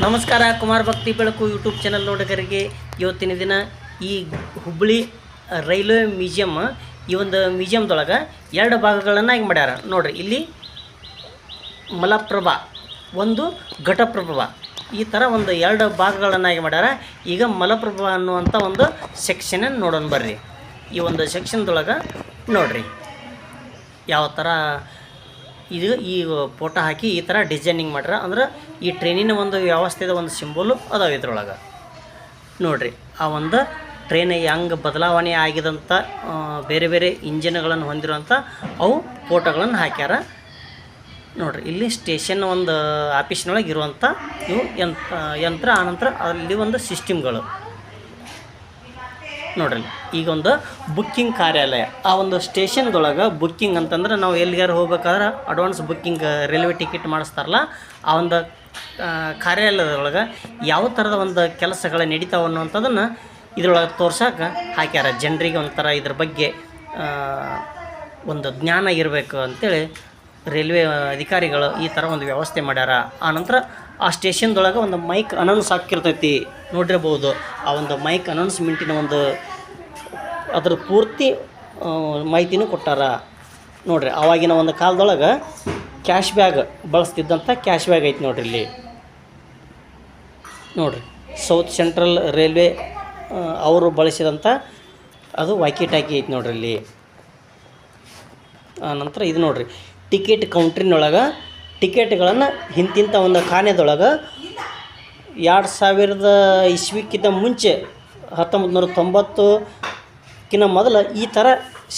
ನಮಸ್ಕಾರ, ಕುಮಾರ್ ಭಕ್ತಿ ಬೆಳಕು ಯೂಟ್ಯೂಬ್ ಚಾನಲ್ ನೋಡಗರಿಗೆ. ಇವತ್ತಿನ ದಿನ ಈ ಹುಬ್ಬಳ್ಳಿ ರೈಲ್ವೆ ಮ್ಯೂಸಿಯಮ್ ಈ ಒಂದು ಮ್ಯೂಸಿಯಮ್ದೊಳಗೆ ಎರಡು ಭಾಗಗಳನ್ನಾಗಿ ಮಾಡ್ಯಾರ. ನೋಡ್ರಿ, ಇಲ್ಲಿ ಮಲಪ್ರಭಾ, ಒಂದು ಘಟಪ್ರಭಾ, ಈ ಥರ ಒಂದು ಎರಡು ಭಾಗಗಳನ್ನಾಗಿ ಮಾಡ್ಯಾರ. ಈಗ ಮಲಪ್ರಭಾ ಅನ್ನುವಂಥ ಒಂದು ಸೆಕ್ಷನ್ ನೋಡೋಣ ಬರ್ರಿ. ಈ ಒಂದು ಸೆಕ್ಷನ್ದೊಳಗೆ ನೋಡ್ರಿ, ಯಾವ ಥರ ಇದು ಈ ಫೋಟೋ ಹಾಕಿ ಈ ಥರ ಡಿಸೈನಿಂಗ್ ಮಾಡ್ಯಾರ ಅಂದ್ರೆ ಈ ಟ್ರೈನಿನ ಒಂದು ವ್ಯವಸ್ಥೆದ ಒಂದು ಸಿಂಬಲು ಅದಾವೆ ಇದ್ರೊಳಗೆ. ನೋಡಿರಿ, ಆ ಒಂದು ಟ್ರೈನ್ ಹೆಂಗೆ ಬದಲಾವಣೆ ಆಗಿದಂಥ ಬೇರೆ ಬೇರೆ ಇಂಜಿನ್ಗಳನ್ನು ಹೊಂದಿರುವಂಥ ಅವು ಫೋಟೋಗಳನ್ನು ಹಾಕ್ಯಾರ. ನೋಡಿರಿ, ಇಲ್ಲಿ ಸ್ಟೇಷನ್ ಒಂದು ಆಫೀಸ್ನೊಳಗೆ ಇರುವಂಥ ಇವು ಯಂತ್ರ ಯಂತ್ರ, ಆನಂತರ ಅಲ್ಲಿ ಒಂದು ಸಿಸ್ಟಮ್ಗಳು ನೋಡ್ರಿ. ಈಗ ಒಂದು ಬುಕ್ಕಿಂಗ್ ಕಾರ್ಯಾಲಯ. ಆ ಒಂದು ಸ್ಟೇಷನ್ದೊಳಗೆ ಬುಕ್ಕಿಂಗ್ ಅಂತಂದ್ರೆ ನಾವು ಎಲ್ಲಿಗಾರು ಹೋಗ್ಬೇಕಾದ್ರೆ ಅಡ್ವಾನ್ಸ್ ಬುಕ್ಕಿಂಗ್ ರೈಲ್ವೆ ಟಿಕೆಟ್ ಮಾಡಿಸ್ತಾರಲ್ಲ ಆ ಒಂದು ಆ, ಕಾರ್ಯಾಲಯದೊಳಗೆ ಯಾವ ಥರದ ಒಂದು ಕೆಲಸಗಳು ನಡೀತಾವೆ ಅನ್ನುವಂಥದ್ದನ್ನು ಇದ್ರೊಳಗೆ ತೋರ್ಸೋಕೆ ಹಾಕ್ಯಾರ. ಜನರಿಗೆ ಒಂಥರ ಇದ್ರ ಬಗ್ಗೆ ಒಂದು ಜ್ಞಾನ ಇರಬೇಕು ಅಂತೇಳಿ ರೈಲ್ವೆ ಅಧಿಕಾರಿಗಳು ಈ ಥರ ಒಂದು ವ್ಯವಸ್ಥೆ ಮಾಡ್ಯಾರ. ನಂತರ ಆ ಸ್ಟೇಷನ್ದೊಳಗೆ ಒಂದು ಮೈಕ್ ಅನೌನ್ಸ್ ಹಾಕಿರ್ತೈತಿ ನೋಡಿರ್ಬೋದು ಆ ಒಂದು ಮೈಕ್ ಅನೌನ್ಸ್ಮೆಂಟಿನ ಒಂದು ಅದ್ರ ಪೂರ್ತಿ ಮಾಹಿತಿನೂ ಕೊಟ್ಟಾರ. ನೋಡ್ರಿ, ಆವಾಗಿನ ಒಂದು ಕಾಲದೊಳಗೆ ಕ್ಯಾಶ್ ಬ್ಯಾಗ್ ಬಳಸ್ತಿದ್ದಂಥ ಕ್ಯಾಶ್ ಬ್ಯಾಗ್ ಐತಿ ನೋಡ್ರಿ ಇಲ್ಲಿ. ನೋಡ್ರಿ ಸೌತ್ ಸೆಂಟ್ರಲ್ ರೈಲ್ವೆ ಅವರು ಬಳಸಿದಂಥ ಅದು ವಾಕಿ ಟಾಕಿ ಐತಿ ನೋಡ್ರಿ ಇಲ್ಲಿ. ನಂತರ ಇದು ನೋಡ್ರಿ, ಟಿಕೆಟ್ ಕೌಂಟ್ರಿನೊಳಗೆ ಟಿಕೆಟ್ಗಳನ್ನು ಇಂತಿಂಥ ಒಂದು ಖಾನೆದೊಳಗೆ ಎರಡು ಸಾವಿರದ ಇಸ್ವಿಕ್ಕಿಂತ ಮುಂಚೆ ಹತ್ತೊಂಬತ್ತು ನೂರ ತೊಂಬತ್ತಕ್ಕಿಂತ ಮೊದಲು ಈ ಥರ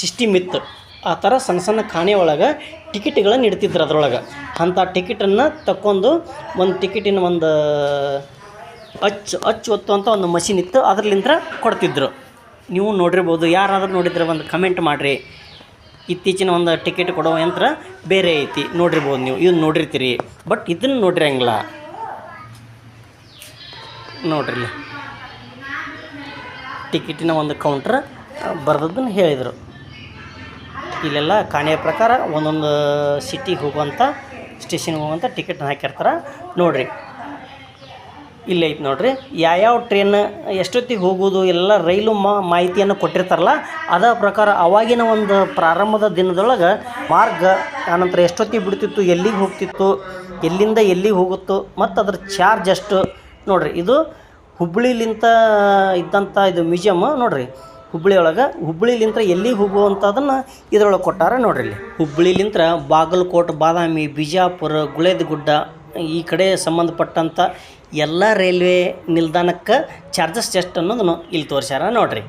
ಸಿಸ್ಟಿಮ್ ಇತ್ತು. ಆ ಥರ ಸಣ್ಣ ಸಣ್ಣ ಖಾನೆ ಒಳಗೆ ಟಿಕೆಟ್ಗಳನ್ನು ಇಡ್ತಿದ್ರು ಅದರೊಳಗೆ. ಅಂಥ ಟಿಕೆಟನ್ನು ತಕ್ಕೊಂಡು ಒಂದು ಟಿಕೆಟಿನ ಒಂದು ಅಚ್ಚು ಅಚ್ಚು ಒತ್ತು ಅಂತ ಒಂದು ಮಷಿನ್ ಇತ್ತು ಅದ್ರಲಿಂದ ಕೊಡ್ತಿದ್ರು. ನೀವು ನೋಡಿರ್ಬೋದು, ಯಾರಾದರೂ ನೋಡಿದ್ರೆ ಒಂದು ಕಮೆಂಟ್ ಮಾಡಿರಿ. ಇತ್ತೀಚಿನ ಒಂದು ಟಿಕೆಟ್ ಕೊಡೋ ಯಂತ್ರ ಬೇರೆ ಐತಿ, ನೋಡಿರ್ಬೋದು ನೀವು. ಇದನ್ನು ನೋಡಿರ್ತೀರಿ. ಬಟ್ ಇದನ್ನು ನೋಡಿರಂಗಿಲ್ಲ ನೋಡ್ರಿ. ಟಿಕೆಟಿನ ಒಂದು ಕೌಂಟ್ರ್ ಬರ್ದದ್ದನ್ನು ಹೇಳಿದರು. ಇಲ್ಲೆಲ್ಲ ಕಾಣೆಯ ಪ್ರಕಾರ ಒಂದೊಂದು ಸಿಟಿಗೆ ಹೋಗುವಂಥ ಸ್ಟೇಷನ್ಗೆ ಹೋಗುವಂಥ ಟಿಕೆಟ್ನ ಹಾಕಿರ್ತಾರೆ. ನೋಡಿರಿ. ಇಲ್ಲೇ ಐತೆ ಯಾವ ಯಾವ್ಯಾವ ಟ್ರೈನ್ ಎಷ್ಟೊತ್ತಿಗೆ ಹೋಗೋದು, ಎಲ್ಲ ರೈಲು ಮಾಹಿತಿಯನ್ನು ಕೊಟ್ಟಿರ್ತಾರಲ್ಲ ಅದರ ಪ್ರಕಾರ ಅವಾಗಿನ ಒಂದು ಪ್ರಾರಂಭದ ದಿನದೊಳಗೆ ಮಾರ್ಗ, ಆನಂತರ ಎಷ್ಟೊತ್ತಿಗೆ ಬಿಡ್ತಿತ್ತು, ಎಲ್ಲಿಗೆ ಹೋಗ್ತಿತ್ತು, ಎಲ್ಲಿಂದ ಎಲ್ಲಿಗೆ ಹೋಗುತ್ತೋ, ಮತ್ತು ಅದ್ರ ಚಾರ್ಜ್ ಎಷ್ಟು ನೋಡಿರಿ, ಇದು ಹುಬ್ಬಳ್ಳಿಲಿಂತ ಇದ್ದಂಥ ಇದು ಮ್ಯೂಸಿಯಮ್ ನೋಡ್ರಿ. ಹುಬ್ಳಿ ಒಳಗೆ ಹುಬ್ಬಳ್ಳಿಲಿಂತ್ರ ಎಲ್ಲಿಗೆ ಹೋಗುವಂಥದ್ದನ್ನು ಇದರೊಳಗೆ ಕೊಟ್ಟಾರ ನೋಡ್ರಿ ಇಲ್ಲಿ. ಹುಬ್ಬಳ್ಳಿಲಿಂತ್ರ ಬಾಗಲಕೋಟೆ, ಬಾದಾಮಿ, ಬಿಜಾಪುರ, ಗುಳೇದಗುಡ್ಡ ಈ ಕಡೆ ಸಂಬಂಧಪಟ್ಟಂಥ ಎಲ್ಲ ರೈಲ್ವೆ ನಿಲ್ದಾಣಕ್ಕೆ ಚಾರ್ಜಸ್ ಎಷ್ಟು ಅನ್ನೋದನ್ನು ಇಲ್ಲಿ ತೋರಿಸ್ಯಾರ ನೋಡ್ರಿ.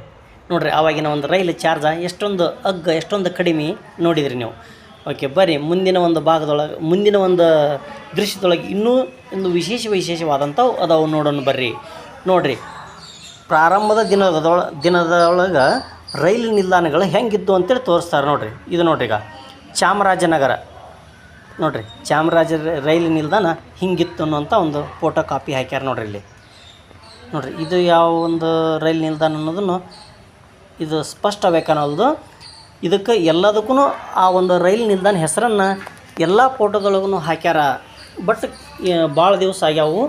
ನೋಡ್ರಿ, ಆವಾಗಿನ ಒಂದು ರೈಲ್ ಚಾರ್ಜ ಎಷ್ಟೊಂದು ಅಗ್ಗ ಎಷ್ಟೊಂದು ಕಡಿಮೆ ನೋಡಿದ್ರಿ ನೀವು. ಓಕೆ, ಬರ್ರಿ, ಮುಂದಿನ ಒಂದು ಭಾಗದೊಳಗೆ, ಮುಂದಿನ ಒಂದು ದೃಶ್ಯದೊಳಗೆ ಇನ್ನೂ ಒಂದು ವಿಶೇಷ ವಿಶೇಷವಾದಂಥವು ಅದಾವು ನೋಡೋಣ ಬರ್ರಿ. ನೋಡ್ರಿ ಪ್ರಾರಂಭದ ದಿನದೊಳ ದಿನದೊಳಗೆ ರೈಲು ನಿಲ್ದಾಣಗಳು ಹೆಂಗಿದ್ದು ಅಂತೇಳಿ ತೋರಿಸ್ತಾರೆ ನೋಡಿರಿ. ಇದು ನೋಡ್ರಿ ಈಗ. ಚಾಮರಾಜನಗರ. ನೋಡ್ರಿ, ಚಾಮರಾಜ ರೈಲು ನಿಲ್ದಾಣ ಹಿಂಗಿತ್ತು ಅನ್ನೋಂಥ ಒಂದು ಫೋಟೋ ಕಾಪಿ ಹಾಕ್ಯಾರ ನೋಡ್ರಿ ಇಲ್ಲಿ. ನೋಡ್ರಿ, ಇದು ಯಾವ ಒಂದು ರೈಲು ನಿಲ್ದಾಣ ಅನ್ನೋದನ್ನು ಇದು ಸ್ಪಷ್ಟ ಬೇಕನ್ನೋದು ಇದಕ್ಕೆ ಎಲ್ಲದಕ್ಕೂ ಆ ಒಂದು ರೈಲು ನಿಲ್ದಾಣ ಹೆಸರನ್ನು ಎಲ್ಲ ಫೋಟೋದೊಳಗೂ ಹಾಕ್ಯಾರ. ಬಟ್ ಭಾಳ ದಿವಸ ಆಗ್ಯಾವು.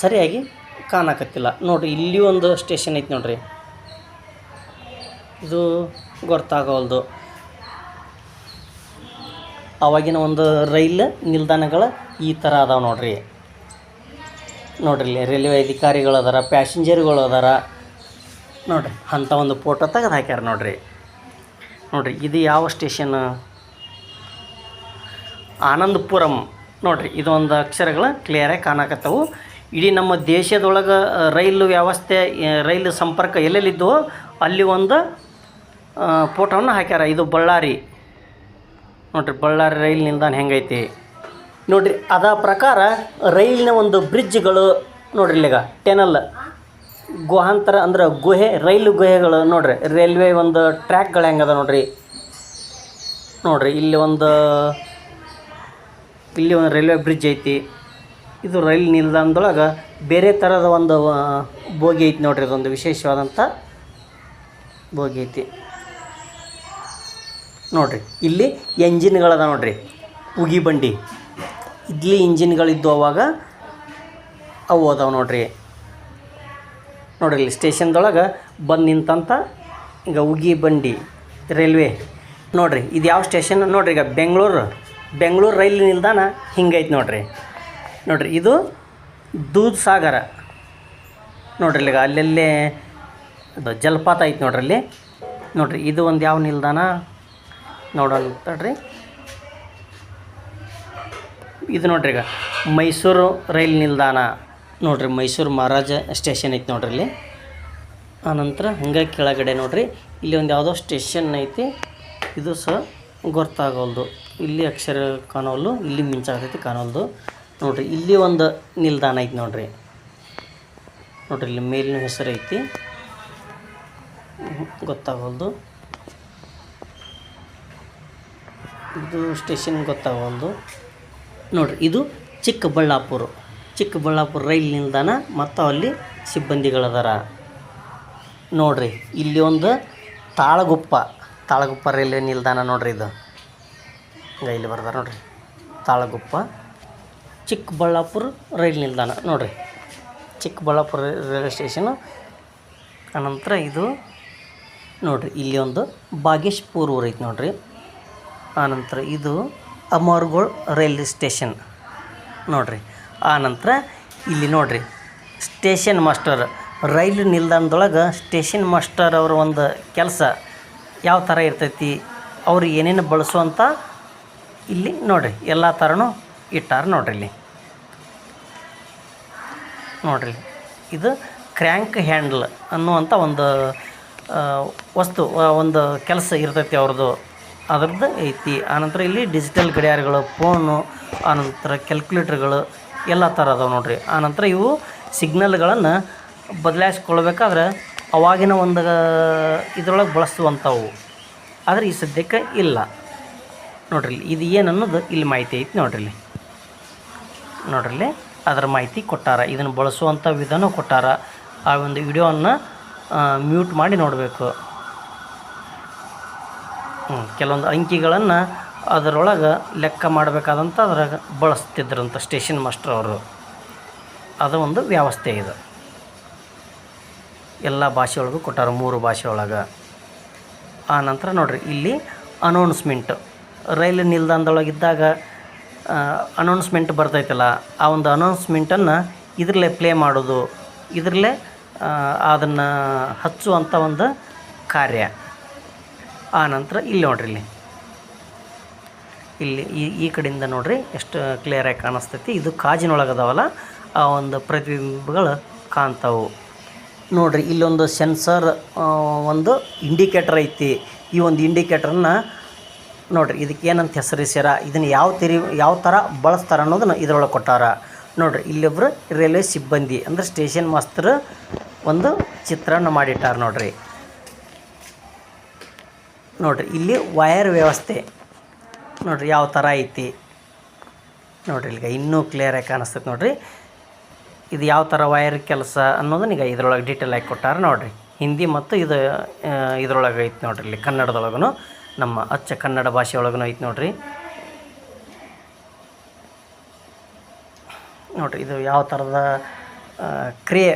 ಸರಿಯಾಗಿ ಕಾಣಕತ್ತಿಲ್ಲ. ನೋಡಿರಿ, ಇಲ್ಲಿ ಒಂದು ಸ್ಟೇಷನ್ ಐತಿ ನೋಡಿರಿ. ಇದು ಗೊತ್ತಾಗವಲ್ದು ಅವಾಗಿನ ಒಂದು ರೈಲ್ ನಿಲ್ದಾಣಗಳು ಈ ಥರ ಅದಾವೆ ನೋಡ್ರಿ. ನೋಡ್ರಿ ಇಲ್ಲಿ ರೈಲ್ವೆ ಅಧಿಕಾರಿಗಳು ಅದಾರ, ಪ್ಯಾಸೆಂಜರ್ಗಳು ಅದಾರ. ನೋಡಿರಿ ಅಂಥ ಒಂದು ಫೋಟೋ ತೆಗೆದು ಹಾಕ್ಯಾರ ನೋಡ್ರಿ. ನೋಡ್ರಿ, ಇದು ಯಾವ ಸ್ಟೇಷನ್ ಆನಂದಪುರಂ. ನೋಡ್ರಿ, ಇದೊಂದು ಅಕ್ಷರಗಳು ಕ್ಲಿಯರಾಗಿ ಕಾಣಕತ್ತವು. ಇಡೀ ನಮ್ಮ ದೇಶದೊಳಗೆ ರೈಲು ವ್ಯವಸ್ಥೆ ರೈಲು ಸಂಪರ್ಕ ಎಲ್ಲೆಲ್ಲಿದ್ದವೋ ಅಲ್ಲಿ ಒಂದು ಫೋಟೋವನ್ನು ಹಾಕ್ಯಾರ. ಇದು ಬಳ್ಳಾರಿ. ನೋಡ್ರಿ, ಬಳ್ಳಾರಿ ರೈಲು ನಿಲ್ದಾಣ ಹೆಂಗೈತಿ. ನೋಡ್ರಿ, ಅದ ಪ್ರಕಾರ ರೈಲಿನ ಒಂದು ಬ್ರಿಡ್ಜ್ಗಳು ನೋಡ್ರಿ ಇಲ್ಲಿಗ, ಟೆನಲ್, ಗುಹಾಂತರ ಅಂದ್ರೆ ಗುಹೆ, ರೈಲು ಗುಹೆಗಳು ನೋಡ್ರಿ, ರೈಲ್ವೆ ಒಂದು ಟ್ರ್ಯಾಕ್ಗಳು ಹೆಂಗದ ನೋಡ್ರಿ. ನೋಡ್ರಿ, ಇಲ್ಲಿ ಒಂದು ಇಲ್ಲಿ ಒಂದು ರೈಲ್ವೆ ಬ್ರಿಡ್ಜ್ ಐತಿ. ಇದು ರೈಲ್ ನಿಲ್ದಾಣದೊಳಗೆ ಬೇರೆ ಥರದ ಒಂದು ಬೋಗಿ ಐತಿ ನೋಡ್ರಿ, ಅದೊಂದು ವಿಶೇಷವಾದಂಥ ಬೋಗಿ ಐತಿ. ನೋಡ್ರಿ, ಇಲ್ಲಿ ಎಂಜಿನ್ಗಳದ ನೋಡ್ರಿ, ಉಗಿ ಬಂಡಿ. ಇಡ್ಲಿ ಇಂಜಿನ್ಗಳಿದ್ದು ಅವಾಗ ಅವು ಅದಾವೆ ನೋಡ್ರಿ. ನೋಡ್ರಿ, ಇಲ್ಲಿ ಸ್ಟೇಷನ್ದೊಳಗೆ ಬಂದು ನಿಂತಂತ ಈಗ ಉಗಿ ಬಂಡಿ, ರೈಲ್ವೆ. ನೋಡ್ರಿ ಇದು ಯಾವ ಸ್ಟೇಷನ್? ನೋಡ್ರಿ, ಈಗ ಬೆಂಗಳೂರು. ಬೆಂಗಳೂರು ರೈಲ್ ನಿಲ್ದಾಣ ಹಿಂಗೈತೆ ನೋಡ್ರಿ. ನೋಡ್ರಿ, ಇದು ದೂದ್ ಸಾಗರ. ನೋಡ್ರಿ ಈಗ ಅಲ್ಲೆಲ್ಲಿ ಅದು ಜಲಪಾತ ಐತೆ ನೋಡ್ರಿ ಅಲ್ಲಿ. ನೋಡ್ರಿ, ಇದು ಒಂದು ಯಾವ ನಿಲ್ದಾಣ? ನೋಡೋಣ ತಡ್ರಿ ಇದು ನೋಡ್ರಿ ಈಗ, ಮೈಸೂರು ರೈಲ್ ನಿಲ್ದಾಣ. ನೋಡ್ರಿ, ಮೈಸೂರು ಮಹಾರಾಜ ಸ್ಟೇಷನ್ ಐತೆ ನೋಡ್ರಿ ಇಲ್ಲಿ. ಆನಂತರ ಹಂಗೆ ಕೆಳಗಡೆ ನೋಡ್ರಿ, ಇಲ್ಲಿ ಒಂದು ಯಾವುದೋ ಸ್ಟೇಷನ್ ಐತಿ. ಇದು ಸಹ ಗೊತ್ತಾಗೋಲ್ದು. ಇಲ್ಲಿ ಅಕ್ಷರ ಕಾಣೋಲ್ದು ಇಲ್ಲಿ ಮಿಂಚಾಗತೈತಿ ಕಾಣೋಲ್ದು. ನೋಡ್ರಿ, ಇಲ್ಲಿ ಒಂದು ನಿಲ್ದಾಣ ಐತಿ ನೋಡಿರಿ. ನೋಡ್ರಿ, ಇಲ್ಲಿ ಮೇಲಿನ ಹೆಸರು ಐತಿ. ಗೊತ್ತಾಗೋದು ಇದು ಸ್ಟೇಷನ್ ಗೊತ್ತಾಗೋದು ನೋಡಿರಿ, ಇದು ಚಿಕ್ಕಬಳ್ಳಾಪುರ. ಚಿಕ್ಕಬಳ್ಳಾಪುರ ರೈಲ್ ನಿಲ್ದಾಣ, ಮತ್ತು ಅಲ್ಲಿ ಸಿಬ್ಬಂದಿಗಳದಾರ. ನೋಡ್ರಿ, ಇಲ್ಲಿ ಒಂದು ತಾಳಗುಪ್ಪ. ತಾಳಗುಪ್ಪ ರೈಲ್ವೆ ನಿಲ್ದಾಣ ನೋಡ್ರಿ ಇದು. ಇಲ್ಲಿ ಬರ್ತಾರೆ ನೋಡ್ರಿ. ತಾಳಗುಪ್ಪ. ಚಿಕ್ಕಬಳ್ಳಾಪುರ ರೈಲ್ ನಿಲ್ದಾಣ. ನೋಡಿರಿ, ಚಿಕ್ಕಬಳ್ಳಾಪುರ ರೈಲ್ವೆ ಸ್ಟೇಷನು. ಆನಂತರ ಇದು ನೋಡಿರಿ, ಇಲ್ಲಿ ಒಂದು ಬಾಗೇಶ್ಪುರ್ ಐತಿ ನೋಡ್ರಿ. ಆನಂತರ ಇದು ಅಮರ್ಗೋಳ್ ರೈಲ್ವೆ ಸ್ಟೇಷನ್ ನೋಡಿರಿ. ಆನಂತರ ಇಲ್ಲಿ ನೋಡಿರಿ, ಸ್ಟೇಷನ್ ಮಾಸ್ಟರ್, ರೈಲು ನಿಲ್ದಾಣದೊಳಗೆ ಸ್ಟೇಷನ್ ಮಾಸ್ಟರ್ ಅವರ ಒಂದು ಕೆಲಸ ಯಾವ ಥರ ಇರ್ತೈತಿ, ಅವ್ರು ಏನೇನು ಬಳಸುವಂಥ ಇಲ್ಲಿ ನೋಡಿರಿ, ಎಲ್ಲ ಥರನೂ ಇಟ್ಟಾರ ನೋಡ್ರಿ ಇಲ್ಲಿ. ನೋಡ್ರಿ ಇದು ಕ್ರ್ಯಾಂಕ್ ಹ್ಯಾಂಡ್ಲ್ ಅನ್ನುವಂಥ ಒಂದು ವಸ್ತು ಒಂದು ಕೆಲಸ ಇರ್ತೈತಿ ಅವ್ರದ್ದು ಅದರದ್ದು ಐತಿ. ಆನಂತರ ಇಲ್ಲಿ ಡಿಜಿಟಲ್ ಗಡಿಯಾರಗಳು, ಫೋನು, ಆನಂತರ ಕ್ಯಾಲ್ಕುಲೇಟರ್ಗಳು, ಎಲ್ಲ ಥರ ಅದಾವೆ ನೋಡ್ರಿ. ಆನಂತರ ಇವು ಸಿಗ್ನಲ್ಗಳನ್ನು ಬದಲಾಯಿಸ್ಕೊಳ್ಬೇಕಾದ್ರೆ ಅವಾಗಿನ ಒಂದು ಇದ್ರೊಳಗೆ ಬಳಸುವಂಥವು. ಆದರೆ ಈ ಸದ್ಯಕ್ಕೆ ಇಲ್ಲ. ನೋಡ್ರಿ ಇದು ಏನು ಅನ್ನೋದು ಇಲ್ಲಿ ಮಾಹಿತಿ ಐತಿ ನೋಡ್ರಿ ನೋಡ್ರಿ ಇಲ್ಲಿ ಅದರ ಮಾಹಿತಿ ಕೊಟ್ಟಾರ. ಇದನ್ನು ಬಳಸುವಂಥ ವಿಧಾನ ಕೊಟ್ಟಾರ. ಆ ಒಂದು ವಿಡಿಯೋವನ್ನು ಮ್ಯೂಟ್ ಮಾಡಿ ನೋಡಬೇಕು. ಕೆಲವೊಂದು ಅಂಕಿಗಳನ್ನು ಅದರೊಳಗೆ ಲೆಕ್ಕ ಮಾಡಬೇಕಾದಂಥ ಅದ್ರಾಗ ಬಳಸ್ತಿದ್ರಂತ ಸ್ಟೇಷನ್ ಮಾಸ್ಟರ್ ಅವರು. ಅದು ಒಂದು ವ್ಯವಸ್ಥೆ ಇದು. ಎಲ್ಲ ಭಾಷೆ ಒಳಗೂ ಕೊಟ್ಟಾರ ಮೂರು ಭಾಷೆ ಒಳಗೆ ಆ ನಂತರ ನೋಡ್ರಿ, ಇಲ್ಲಿ ಅನೌನ್ಸ್ಮೆಂಟ್ ರೈಲು ನಿಲ್ದಾಣದೊಳಗಿದ್ದಾಗ ಅನೌನ್ಸ್ಮೆಂಟ್ ಬರ್ತೈತಲ್ಲ, ಆ ಒಂದು ಅನೌನ್ಸ್ಮೆಂಟನ್ನು ಇದರಲ್ಲೇ ಪ್ಲೇ ಮಾಡೋದು, ಇದರಲ್ಲೇ ಅದನ್ನು ಹಚ್ಚುವಂಥ ಒಂದು ಕಾರ್ಯ. ಆ ನಂತರ ಇಲ್ಲಿ ನೋಡ್ರಿ ಇಲ್ಲಿ. ಇಲ್ಲಿ ಈ ಈ ಕಡೆಯಿಂದ ನೋಡ್ರಿ ಎಷ್ಟು ಕ್ಲಿಯರಾಗಿ ಕಾಣಿಸ್ತೈತಿ. ಇದು ಕಾಜಿನೊಳಗೆ ಅದಾವಲ್ಲ ಆ ಒಂದು ಪ್ರತಿಬಿಂಬಗಳು ಕಾಣ್ತಾವು. ನೋಡ್ರಿ ಇಲ್ಲೊಂದು ಸೆನ್ಸರ್ ಒಂದು ಇಂಡಿಕೇಟರ್ ಐತಿ. ಈ ಒಂದು ಇಂಡಿಕೇಟರನ್ನ ನೋಡ್ರಿ, ಇದಕ್ಕೆ ಏನಂತ ಹೆಸರಿಸ್ಯಾರ, ಇದನ್ನು ಯಾವ ತಿರಿ, ಯಾವ ಥರ ಬಳಸ್ತಾರ ಅನ್ನೋದನ್ನು ಇದರೊಳಗೆ ಕೊಟ್ಟಾರ. ನೋಡ್ರಿ ಇಲ್ಲೊಬ್ಬರು ರೈಲ್ವೆ ಸಿಬ್ಬಂದಿ ಅಂದ್ರೆ ಸ್ಟೇಷನ್ ಮಾಸ್ತರ್ ಒಂದು ಚಿತ್ರವನ್ನು ಮಾಡಿಟ್ಟಾರ ನೋಡ್ರಿ. ನೋಡ್ರಿ, ಇಲ್ಲಿ ವಯರ್ ವ್ಯವಸ್ಥೆ. ನೋಡ್ರಿ, ಯಾವ ಥರ ಐತಿ. ನೋಡ್ರಿ ಈಗ ಇನ್ನೂ ಕ್ಲಿಯರಾಗಿ ಕಾಣಿಸ್ತೈತೆ ನೋಡ್ರಿ. ಇದು ಯಾವ ಥರ ವೈರ್ ಕೆಲಸ ಅನ್ನೋದನ್ನ ಈಗ ಇದ್ರೊಳಗೆ ಡೀಟೇಲ್ ಆಗಿ ಕೊಟ್ಟಾರ ನೋಡ್ರಿ. ಹಿಂದಿ ಮತ್ತು ಇದು ಇದ್ರೊಳಗೆ ಐತಿ ನೋಡ್ರಿ, ಇಲ್ಲಿ ಕನ್ನಡದೊಳಗೂ ನಮ್ಮ ಅಚ್ಚ ಕನ್ನಡ ಭಾಷೆ ಒಳಗೂ ಐತಿ ನೋಡ್ರಿ. ನೋಡ್ರಿ, ಇದು ಯಾವ ಥರದ ಕ್ರಿಯೆ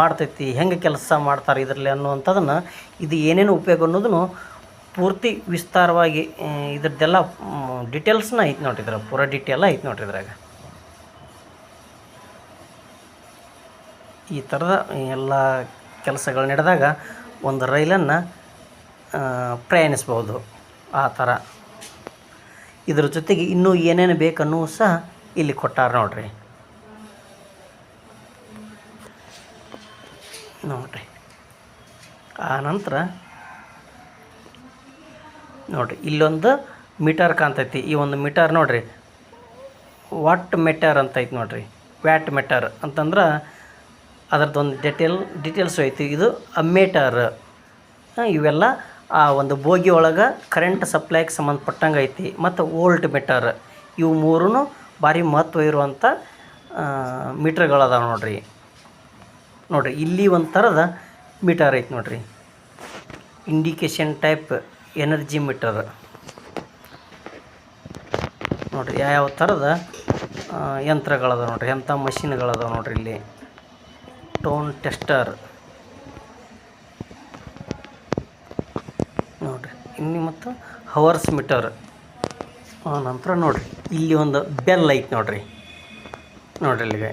ಮಾಡ್ತೈತಿ, ಹೆಂಗೆ ಕೆಲಸ ಮಾಡ್ತಾರೆ ಇದರಲ್ಲಿ ಅನ್ನುವಂಥದ್ದನ್ನು ಇದು ಏನೇನು ಉಪಯೋಗ ಅನ್ನೋದನ್ನು ಪೂರ್ತಿ ವಿಸ್ತಾರವಾಗಿ ಇದರದ್ದೆಲ್ಲ ಡಿಟೇಲ್ಸ್ನ ಐತೆ ನೋಡ್ರಿ ಇದ್ರಾಗ ಪೂರ ಡಿಟೇಲ್ ಐತಿ ನೋಡ್ರಿ ಇದ್ರಾಗ. ಈ ಥರದ ಎಲ್ಲ ಕೆಲಸಗಳು ನಡೆದಾಗ ಒಂದು ರೈಲನ್ನು ಪ್ರಯಾಣಿಸ್ಬೋದು ಆ ಥರ. ಇದ್ರ ಜೊತೆಗೆ ಇನ್ನೂ ಏನೇನು ಬೇಕನ್ನೂ ಸಹ ಇಲ್ಲಿ ಕೊಟ್ಟಾರ ನೋಡ್ರಿ. ನೋಡ್ರಿ. ಆ ನಂತರ ನೋಡ್ರಿ, ಇಲ್ಲೊಂದು ಮೀಟರ್ ಕಾಣ್ತೈತಿ. ಈ ಒಂದು ಮೀಟರ್ ನೋಡ್ರಿ. ವಾಟ್ ಮೆಟರ್ ಅಂತ ಐತಿ ನೋಡ್ರಿ. ವ್ಯಾಟ್ ಮೆಟರ್ ಅಂತಂದ್ರೆ ಅದರದ್ದೊಂದು ಡಿಟೇಲ್ ಡಿಟೇಲ್ಸ್ ಐತಿ. ಇದು ಅಮ್ಮೇಟರ್ ಇವೆಲ್ಲ ಆ ಒಂದು ಬೋಗಿ ಒಳಗೆ ಕರೆಂಟ್ ಸಪ್ಲೈಗೆ ಸಂಬಂಧಪಟ್ಟಂಗೆ ಐತಿ, ಮತ್ತು ವೋಲ್ಟ್ ಮೀಟರ್ ಇವು ಮೂರೂ ಭಾರಿ ಮಹತ್ವ ಇರುವಂಥ ಮೀಟ್ರ್ಗಳದಾವೆ ನೋಡ್ರಿ. ನೋಡ್ರಿ, ಇಲ್ಲಿ ಒಂದು ಥರದ ಮೀಟರ್ ಐತಿ ನೋಡ್ರಿ. ಇಂಡಿಕೇಶನ್ ಟೈಪ್ ಎನರ್ಜಿ ಮೀಟರ್ ನೋಡ್ರಿ, ಯಾವ್ಯಾವ ಥರದ ಯಂತ್ರಗಳದಾವೆ ನೋಡ್ರಿ, ಎಂಥ ಮಷಿನ್ಗಳದಾವೆ ನೋಡ್ರಿ ಇಲ್ಲಿ. ಟೋನ್ ಟೆಸ್ಟರ್ ನೋಡ್ರಿ ಇನ್ನು ಮತ್ತು ಹವರ್ಸ್ ಮೀಟರ್. ನಂತರ ನೋಡಿರಿ, ಇಲ್ಲಿ ಒಂದು ಬೆಲ್ ಐತೆ ನೋಡಿರಿ. ನೋಡಿರಿ ಇಲ್ಲಿಗೆ.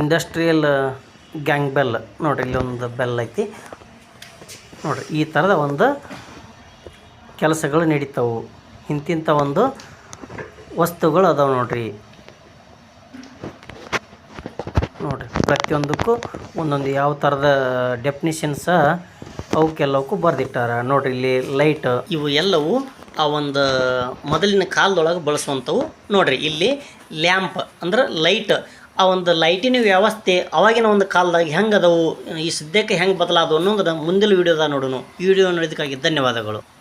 ಇಂಡಸ್ಟ್ರಿಯಲ್ ಗ್ಯಾಂಗ್ ಬೆಲ್ ನೋಡಿರಿ, ಇಲ್ಲಿ ಒಂದು ಬೆಲ್ ಐತಿ. ನೋಡಿರಿ, ಈ ಥರದ ಒಂದು ಕೆಲಸಗಳು ನಡೀತಾವೆ. ಇಂತಿಂಥ ಒಂದು ವಸ್ತುಗಳು ಅದಾವೆ ನೋಡ್ರಿ ನೋಡ್ರಿ ಪ್ರತಿಯೊಂದಕ್ಕೂ ಒಂದೊಂದು ಯಾವ ಥರದ ಸಹ ಅವಕ್ಕೆಲ್ಲವಕ್ಕೂ ಬರೆದಿಟ್ಟಾರ. ನೋಡ್ರಿ, ಇಲ್ಲಿ ಲೈಟ್ ಇವು ಎಲ್ಲವೂ ಆ ಒಂದು ಮೊದಲಿನ ಕಾಲದೊಳಗೆ ಬಳಸುವಂಥವು. ನೋಡ್ರಿ, ಇಲ್ಲಿ ಲ್ಯಾಂಪ್ ಅಂದ್ರೆ ಲೈಟ್ ಆ ಒಂದು ಲೈಟಿನ ವ್ಯವಸ್ಥೆ ಅವಾಗಿನ ಒಂದು ಕಾಲದಾಗ ಹೆಂಗೆ ಅದವು ಈ ಸದ್ಯಕ್ಕೆ ಹೆಂಗೆ ಬದಲಾದವು ಅನ್ನೋದು ಮುಂದಿನ ವೀಡಿಯೋದಾಗ ನೋಡೋಣ ವಿಡಿಯೋ ನೋಡಿದ್ದಕ್ಕಾಗಿ ಧನ್ಯವಾದಗಳು.